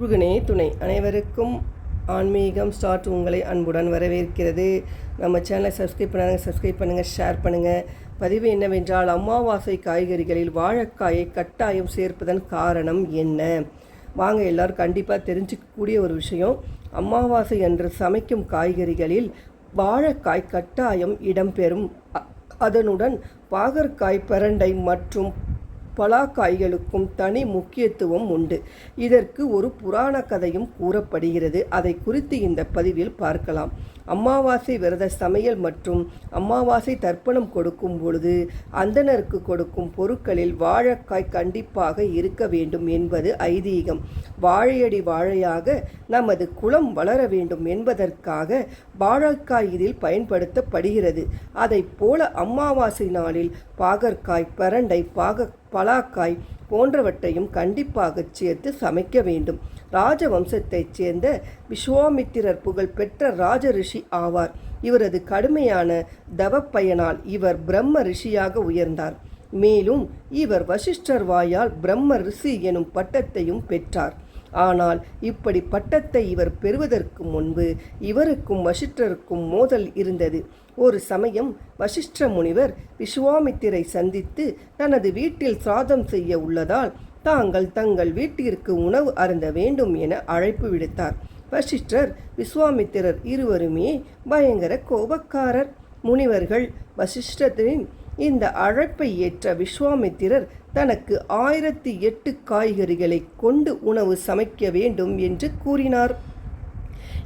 முருகனே துணை. அனைவருக்கும் ஆன்மீகம் ஸ்டார்ட் உங்களை அன்புடன் வரவேற்கிறது. நம்ம சேனலை சப்ஸ்கிரைப் பண்ணாங்க சப்ஸ்கிரைப் பண்ணுங்கள் ஷேர் பண்ணுங்கள் பதிவு என்னவென்றால் அமாவாசை காய்கறிகளில் வாழைக்காயை கட்டாயம் சேர்ப்பதன் காரணம் என்ன? வாங்க எல்லோரும் கண்டிப்பாக தெரிஞ்சிக்கக்கூடிய ஒரு விஷயம். அமாவாசை அன்று சமைக்கும் காய்கறிகளில் வாழைக்காய் கட்டாயம் இடம்பெறும். அ- அதனுடன் பாகற்காய் பரண்டை மற்றும் பலாக்காய்களுக்கும் தனி முக்கியத்துவம் உண்டு. இதற்கு ஒரு புராண கதையும் கூறப்படுகிறது. அதை குறித்து இந்த பதிவில் பார்க்கலாம். அமாவாசை விரத சமையல் மற்றும் அமாவாசை தர்ப்பணம் கொடுக்கும் பொழுது அந்தணருக்கு கொடுக்கும் பொருட்களில் வாழைக்காய் கண்டிப்பாக இருக்க வேண்டும் என்பது ஐதீகம். வாழையடி வாழையாக நமது குலம் வளர வேண்டும் என்பதற்காக வாழைக்காய் இதில் பயன்படுத்தப்படுகிறது. அதைப் போல அமாவாசை நாளில் பாகற்காய் பரண்டை பாக பலாக்காய் போன்றவற்றையும் கண்டிப்பாக சேர்த்து சமைக்க வேண்டும். ராஜவம்சத்தைச் சேர்ந்த விஸ்வாமித்திரர் புகழ் பெற்ற ராஜ ரிஷி ஆவார். இவரது கடுமையான தவப்பயனால் இவர் பிரம்ம ரிஷியாக உயர்ந்தார். மேலும் இவர் வசிஷ்டர் வாயால் பிரம்ம ரிஷி எனும் பட்டத்தையும் பெற்றார். ஆனால் இப்படி பட்டத்தை இவர் பெறுவதற்கு முன்பு இவருக்கும் வசிஷ்டருக்கும் மோதல் இருந்தது. ஒரு சமயம் வசிஷ்ட முனிவர் விஸ்வாமித்திரை சந்தித்து தனது வீட்டில் சாதம் செய்ய உள்ளதால் தாங்கள் தங்கள் வீட்டிற்கு உணவு அருந்த வேண்டும் என அழைப்பு விடுத்தார். வசிஷ்டர் விஸ்வாமித்திரர் இருவருமே பயங்கர கோபக்காரர். முனிவர்கள் வசிஷ்டத்தின் இந்த அழைப்பை ஏற்ற விஸ்வாமித்திரர் தனக்கு ஆயிரத்தி எட்டு காய்கறிகளை கொண்டு உணவு சமைக்க வேண்டும் என்று கூறினார்.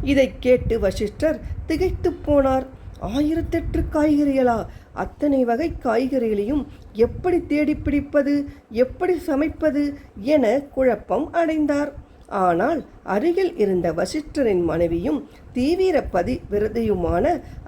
இதைக் கேட்டு வசிஷ்டர் திகைத்துப் போனார். ஆயிரத்தெட்டு காய்கறிகளா? அத்தனை வகை காய்கறிகளையும் எப்படி தேடி பிடிப்பது எப்படி சமைப்பது? என குழப்பம் அடைந்தார். ஆனால் அருகில் இருந்த வசிஷ்டரின் மனைவியும் தீவிர பதி விரதியுமான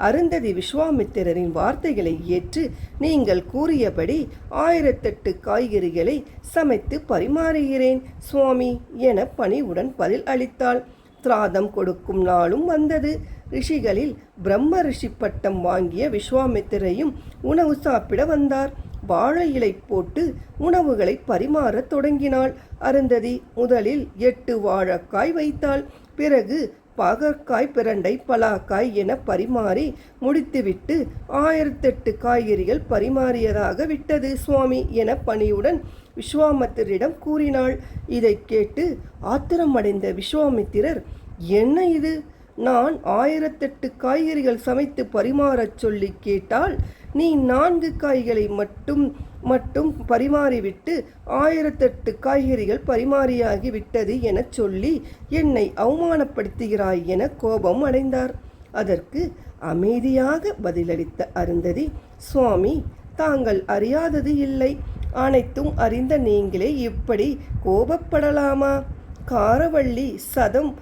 அருந்ததி விஸ்வாமித்திரரின் வார்த்தைகளை ஏற்று நீங்கள் கூறியபடி ஆயிரத்தெட்டு காய்கறிகளை சமைத்து பரிமாறுகிறேன் சுவாமி என பணிவுடன் பதில் அளித்தாள். திராதம் கொடுக்கும் நாளும் வந்தது. ரிஷிகளில் பிரம்ம ரிஷி பட்டம் வாங்கிய விஸ்வாமித்திரையும் உணவு சாப்பிட வந்தார். வாழை இலை போட்டு உணவுகளை பரிமாறத் தொடங்கினாள். அருந்ததி முதலில் எட்டு வாழைக்காய் வைத்தாள். பிறகு பாகற்காய் பிரண்டை பலாக்காய் என பரிமாறி முடித்துவிட்டு ஆயிரத்தெட்டு காய்கறிகள் பரிமாறியதாக விட்டது. சுவாமி என பணியுடன் விஸ்வாமித்திரிடம் கூறினாள். இதைக் கேட்டு ஆத்திரமடைந்த விஸ்வாமித்திரர் என்ன இது? நான் ஆயிரத்தெட்டு காய்கறிகள் சமைத்து பரிமாறச் சொல்லி கேட்டால் நீ நான்கு காய்களை மட்டும் மட்டும் பரிமாறிவிட்டு ஆயிரத்தெட்டு காய்கறிகள் பரிமாறியாகி விட்டது எனச் சொல்லி என்னை அவமானப்படுத்துகிறாய் என கோபம் அடைந்தார். அதற்கு அமைதியாக பதிலளித்த அருந்ததி சுவாமி தாங்கள் அறியாதது இல்லை. அனைத்தும் அறிந்த நீங்களே இப்படி கோபப்படலாமா? காரவள்ளி சதம்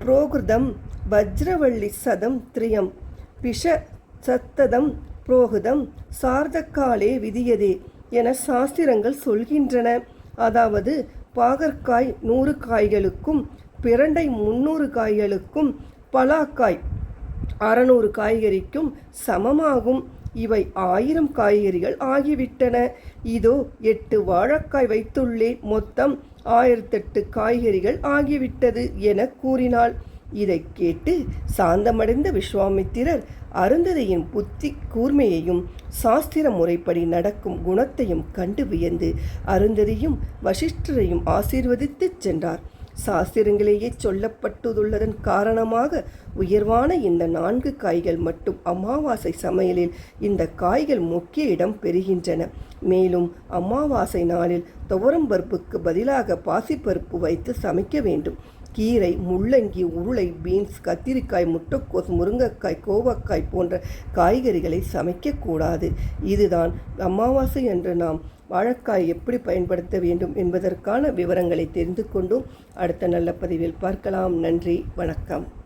புரோகிருதம் வஜ்ரவள்ளி சதம் திரியம். விஷ சத்ததம் புரோகிதம் சார்தக்காலே விதியதே என சாஸ்திரங்கள் சொல்கின்றன. அதாவது பாகற்காய் நூறு காய்களுக்கும் பிரண்டை முன்னூறு காய்களுக்கும் பலாக்காய் அறநூறு காய்கறிக்கும் சமமாகும். இவை ஆயிரம் காய்கறிகள் ஆகிவிட்டன. இதோ எட்டு வாழைக்காய் வைத்துள்ளேன் மொத்தம் ஆயிரத்தெட்டு காய்கறிகள் ஆகிவிட்டது என கூறினாள். இதைக் கேட்டு சாந்தமடைந்த விஸ்வாமித்திரர் அருந்ததியின் புத்தி கூர்மையையும் சாஸ்திர முறைப்படி நடக்கும் குணத்தையும் கண்டு வியந்து அருந்ததியும் வசிஷ்டரையும் ஆசீர்வதித்துச் சென்றார். சாஸ்திரங்களிலேயே சொல்லப்பட்டுள்ளதன் காரணமாக உயர்வான இந்த நான்கு காய்கள் மட்டும் அமாவாசை சமையலில் இந்த காய்கள் முக்கிய இடம் பெறுகின்றன. மேலும் அமாவாசை நாளில் துவரம்பருப்புக்கு பதிலாக பாசிப்பருப்பு வைத்து சமைக்க வேண்டும். கீரை முள்ளங்கி உருளை பீன்ஸ் கத்திரிக்காய் முட்டைக்கோஸ் முருங்கைக்காய் கோவக்காய் போன்ற காய்கறிகளை சமைக்கக்கூடாது இதுதான் அமாவாசை என்று நாம் வாழைக்காய் எப்படி பயன்படுத்த வேண்டும் என்பதற்கான விவரங்களை தெரிந்து கொண்டும். அடுத்த நல்ல பதிவில் பார்க்கலாம். நன்றி வணக்கம்.